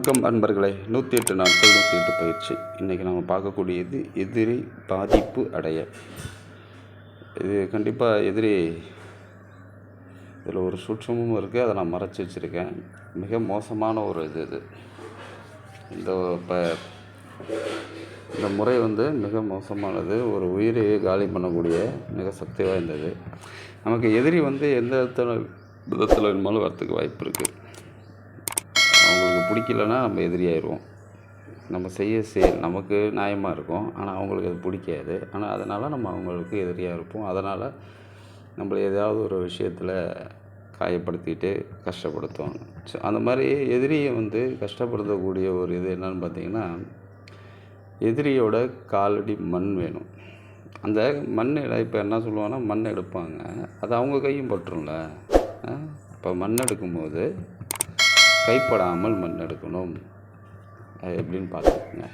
வணக்கம் அன்பர்களே நூற்றி எட்டு நாட்கள் நூற்றி எட்டு பயிற்சி. இன்றைக்கி நம்ம பார்க்கக்கூடியது எதிரி பாதிப்பு அடைய. இது கண்டிப்பாக எதிரி இதில் ஒரு சூட்சமும் இருக்குது அதை நான் மறைச்சி வச்சுருக்கேன். மிக மோசமான ஒரு இது இது. இந்த இப்போ இந்த முறை வந்து மிக மோசமானது. ஒரு உயிரையே காலி பண்ணக்கூடிய மிக சக்தி வாய்ந்தது. நமக்கு எதிரி வந்து எந்த விதத்தில் விதத்தில் வேணுமாலும் வரத்துக்கு வாய்ப்பு இருக்குது பிடிக்கலன்னா நம்ம எதிரியாயிடுவோம் நம்ம செய்ய செயல் நமக்கு நியாயமாக இருக்கும். ஆனால் அவங்களுக்கு அது பிடிக்காது. ஆனால் அதனால் நம்ம அவங்களுக்கு எதிரியாக இருப்போம். அதனால் நம்மளை ஏதாவது ஒரு விஷயத்தில் காயப்படுத்திட்டு கஷ்டப்படுத்துவாங்க ஸோ அந்த மாதிரி எதிரியை வந்து கஷ்டப்படுத்தக்கூடிய ஒரு இது என்னன்னு பார்த்தீங்கன்னா எதிரியோட காலடி மண் வேணும். அந்த மண் இப்போ என்ன சொல்லுவாங்கன்னா மண் எடுப்பாங்க. அது அவங்க கையும் பட்டுரும்ல இப்போ மண் எடுக்கும்போது கைப்படாமல் மண் எடுக்கணும். அது எப்படின்னு பார்த்துக்கோங்க.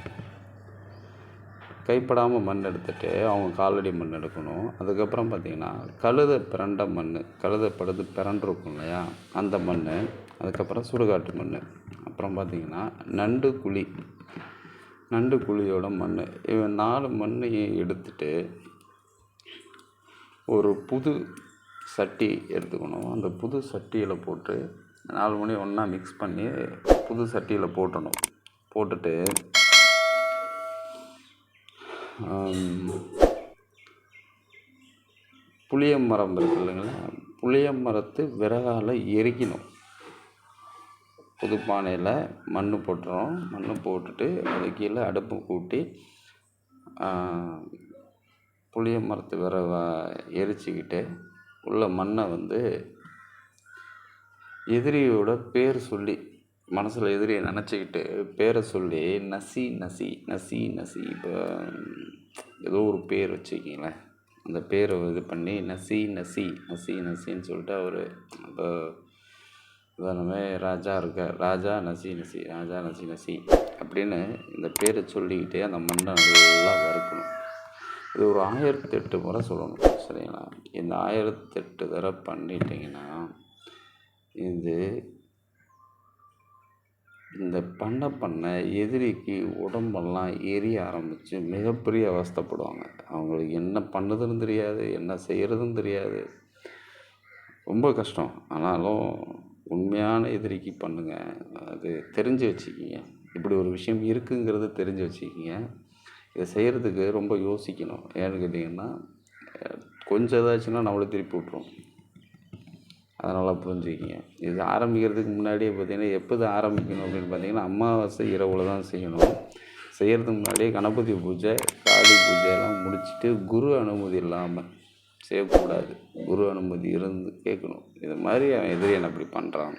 கைப்படாமல் மண் எடுத்துட்டு அவங்க காலடி மண் எடுக்கணும். அதுக்கப்புறம் பார்த்திங்கன்னா கழுத பிறண்ட மண் கழுதை படுத்து பிறண்டிருக்கும் இல்லையா? அந்த மண் அதுக்கப்புறம் சுடுகாட்டு மண். அப்புறம் பார்த்திங்கன்னா நண்டு குழி நண்டு குழியோட மண். இவன் நாலு மண்ணையும் எடுத்துட்டு ஒரு புது சட்டி எடுத்துக்கணும். அந்த புது சட்டியில் போட்டு நாலு மணி ஒன்றா மிக்ஸ் பண்ணி புது சட்டியில் போட்டணும். போட்டுட்டு புளிய மரம் இருக்கு இல்லைங்களா? புளிய மரத்து விறகால் எரிக்கணும். புது பானையில் மண் போட்டுறோம். மண் போட்டுட்டு அது கீழே அடுப்பு கூட்டி புளிய மரத்து விறக எரிச்சிக்கிட்டு உள்ள மண்ணை வந்து எதிரியோட பேர் சொல்லி மனசில் எதிரியை நினச்சிக்கிட்டு பேரை சொல்லி நசி நசி நசி நசி இப்போ ஏதோ ஒரு பேர் வச்சுக்கிங்களேன். அந்த பேரை இது பண்ணி நசி நசி நசி நசின்னு சொல்லிட்டு அவர் இப்போ உதாரணமே ராஜா இருக்க ராஜா நசி நசி ராஜா நசி நசி அப்படின்னு இந்த பேரை சொல்லிக்கிட்டே அந்த மண்ணை நல்லா வறுக்கணும். இது ஒரு ஆயிரத்தெட்டு முறை சொல்லணும் சரிங்களா? இந்த ஆயிரத்தெட்டு தடவை பண்ணிட்டீங்கன்னா இது இந்த பண்ண பண்ண எதிரிக்கு உடம்பெல்லாம் எரிய ஆரம்பித்து மிகப்பெரிய அவஸ்தைப்படுவாங்க. அவங்களுக்கு என்ன பண்ணுறதுன்னு தெரியாது என்ன செய்கிறதுன்னு தெரியாது. ரொம்ப கஷ்டம். ஆனாலும் உண்மையான எதிரிக்கு பண்ணுங்கள் அது தெரிஞ்சு வச்சுக்கிங்க. இப்படி ஒரு விஷயம் இருக்குங்கிறத தெரிஞ்சு வச்சுக்கிங்க. இதை செய்கிறதுக்கு ரொம்ப யோசிக்கணும். ஏன்னு கேட்டிங்கன்னா கொஞ்சம் ஏதாச்சுன்னா நம்மளை திருப்பி விட்ருவோம் அதனால் புரிஞ்சுக்கிங்க. இது ஆரம்பிக்கிறதுக்கு முன்னாடியே பார்த்தீங்கன்னா எப்போது ஆரம்பிக்கணும் அப்படின்னு பார்த்தீங்கன்னா அமாவாசை இரவில் தான் செய்யணும். செய்கிறதுக்கு முன்னாடியே கணபதி பூஜை காளி பூஜையெல்லாம் முடிச்சுட்டு குரு அனுமதி இல்லாமல் செய்யக்கூடாது. குரு அனுமதி இருந்து கேட்கணும். இது மாதிரி அவன் எதிரி என்ன இப்படி பண்ணுறான்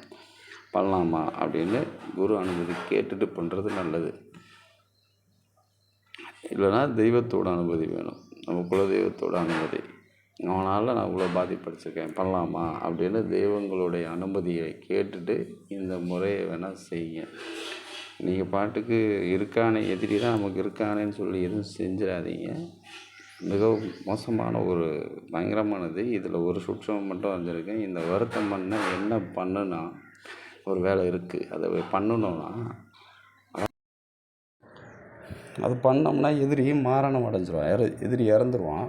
பண்ணலாமா அப்படின்னு குரு அனுமதி கேட்டுட்டு பண்ணுறது நல்லது. இல்லைன்னா தெய்வத்தோட அனுமதி வேணும். நம்ம குலதெய்வத்தோட அனுமதி. அவனால் நான் இவ்வளோ பாதிப்படைச்சிருக்கேன் பண்ணலாமா? அப்படின்னு தெய்வங்களுடைய அனுமதியை கேட்டுட்டு இந்த முறையை வேணால் செய்யுங்க. நீங்கள் பாட்டுக்கு இருக்கானே எதிரி தான் நமக்கு இருக்கானேன்னு சொல்லி எதுவும் செஞ்சிடாதீங்க. மிகவும் மோசமான ஒரு பயங்கரமானது. இதில் ஒரு சுற்றம் மட்டும் வந்திருக்கேன் இந்த வருத்தம் பண்ண என்ன பண்ணுனா ஒரு வேலை இருக்குது அதை பண்ணணும்னா அது பண்ணோம்னா எதிரி மாரணம் அடைஞ்சிருவான். இற எதிரி இறந்துருவான்.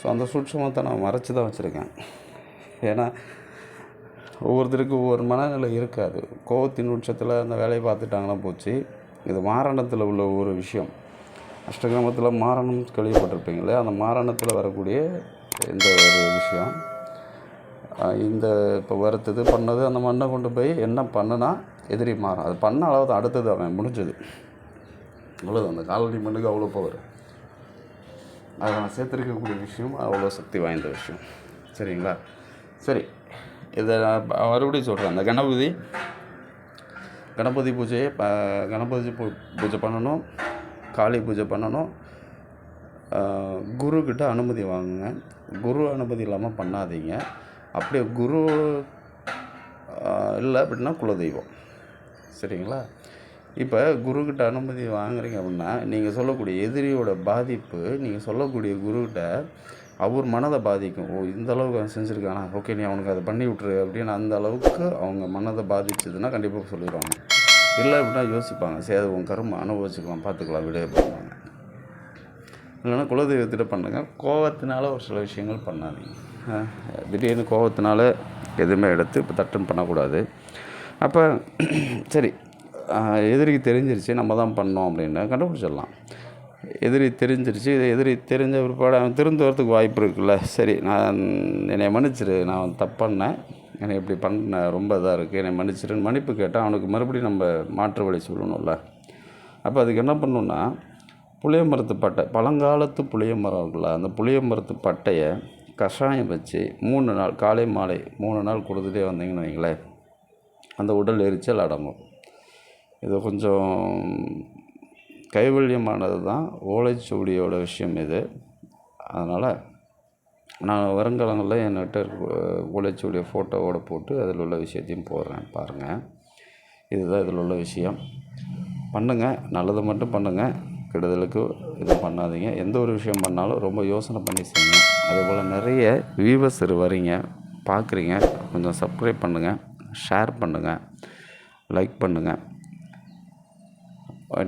ஸோ அந்த சூட்சமத்தை நான் மறைச்சி தான் வச்சுருக்கேன். ஏன்னா ஒவ்வொருத்தருக்கும் ஒவ்வொரு மனநிலை இருக்காது. கோவத்தின் உச்சத்தில் அந்த வேலையை பார்த்துட்டாங்கன்னா போச்சு. இது மாரணத்தில் உள்ள ஒரு விஷயம். அஷ்டகிராமத்தில் மாரணம் கேள்விப்பட்டிருப்பீங்களே அந்த மாரணத்தில் வரக்கூடிய இந்த ஒரு விஷயம்? இந்த இப்போ வருத்தது பண்ணது அந்த மண்ணை கொண்டு போய் என்ன பண்ணுனா எதிரி மாறும் அது பண்ண அளவு அடுத்தது அவன் முடிஞ்சது. அவ்வளோ அந்த காலடி மண்ணுக்கு அவ்வளோ பவர் அதை நான் சேர்த்துருக்கக்கூடிய விஷயம் அவ்வளோ சக்தி வாய்ந்த விஷயம். சரிங்களா? சரி இதை நான் மறுபடியும் சொல்கிறேன் அந்த கணபதி கணபதி பூஜையை ப கணபதி பூ பூஜை பண்ணணும் காளி பூஜை பண்ணணும். குருக்கிட்ட அனுமதி வாங்குங்க. குரு அனுமதி இல்லாமல் பண்ணாதீங்க. அப்படியே குரு இல்லை அப்படின்னா குலதெய்வம். சரிங்களா? இப்போ குருக்கிட்ட அனுமதி வாங்குறீங்க அப்படின்னா நீங்கள் சொல்லக்கூடிய எதிரியோட பாதிப்பு நீங்கள் சொல்லக்கூடிய குருக்கிட்ட அவர் மனதை பாதிக்கும். ஓ இந்த அளவுக்கு அவன் செஞ்சுருக்கானா? ஓகே நீ அவனுக்கு அதை பண்ணி விட்ரு அப்படின்னு அந்த அளவுக்கு அவங்க மனதை பாதிச்சதுன்னா கண்டிப்பாக சொல்லிடுவாங்க. இல்லை அப்படின்னா யோசிப்பாங்க. சரி அது உன் கரும அனுபவிச்சுக்கலாம் பார்த்துக்கலாம் விடு பண்ணுவாங்க இல்லைன்னா குலதெய்வத்திட்ட பண்ணுங்க. கோவத்தினால ஒரு சில விஷயங்கள் பண்ணாதீங்க. திடீர்னு கோவத்தினால எதுவுமே எடுத்து இப்போ தட்டுன்னு பண்ணக்கூடாது. அப்போ சரி எதிரிக்கு தெரிஞ்சிருச்சு நம்ம தான் பண்ணோம் அப்படின்னு கண்டுபிடிச்சிடலாம். எதிரி தெரிஞ்சிருச்சு இது எதிரி தெரிஞ்ச பிற்பாடு அவன் திருந்து வரத்துக்கு வாய்ப்பு இருக்குல்ல. சரி நான் என்னை மன்னிச்சிரு நான் தப்பு பண்ணேன். என்னை இப்படி பண்ண ரொம்ப இதாக இருக்குது என்னை மன்னிச்சிருன்னு மன்னிப்பு கேட்டால் அவனுக்கு மறுபடியும் நம்ம மாற்று வழி சொல்லணும்ல. அப்போ அதுக்கு என்ன பண்ணணுன்னா புளிய மரத்து பட்டை பழங்காலத்து புளிய மரம் இருக்குல்ல அந்த புளிய மரத்து பட்டையை கஷாயம் வச்சு மூணு நாள் காலை மாலை மூணு நாள் கொடுத்துட்டே வந்தீங்கன்னு வைங்களேன். அந்த உடல் எரிச்சல் அடங்கும். இது கொஞ்சம் கைவல்யமானது தான் ஓலைச்சுவடியோட விஷயம் இது. அதனால் நான் வருங்காலங்களில் என்கிட்ட இருக்க ஓலைச்சுவடியை ஃபோட்டோவோட போட்டு அதில் உள்ள விஷயத்தையும் போடுறேன் பாருங்கள் இதுதான் இதில் உள்ள விஷயம். பண்ணுங்கள் நல்லது மட்டும் பண்ணுங்கள் கெடுதலுக்கு இது பண்ணாதீங்க. எந்த ஒரு விஷயம் பண்ணாலும் ரொம்ப யோசனை பண்ணி செய்யுங்க. அதுபோல் நிறைய வியூவர்ஸ் வரீங்க. பார்க்குறீங்க கொஞ்சம் சப்ஸ்கிரைப் பண்ணுங்கள் ஷேர் பண்ணுங்கள் லைக் பண்ணுங்கள்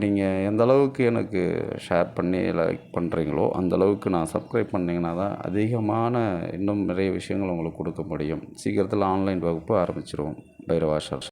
நீங்கள் எந்த அளவுக்கு எனக்கு ஷேர் பண்ணி லைக் பண்ணுறீங்களோ அந்த அளவுக்கு நான் சப்ஸ்கிரைப் பண்ணிங்கன்னா தான் அதிகமான இன்னும் நிறைய விஷயங்கள் உங்களுக்கு கொடுக்க முடியும். சீக்கிரத்தில் ஆன்லைன் வகுப்பு ஆரம்பிச்சிருவோம். பைரவாஷர்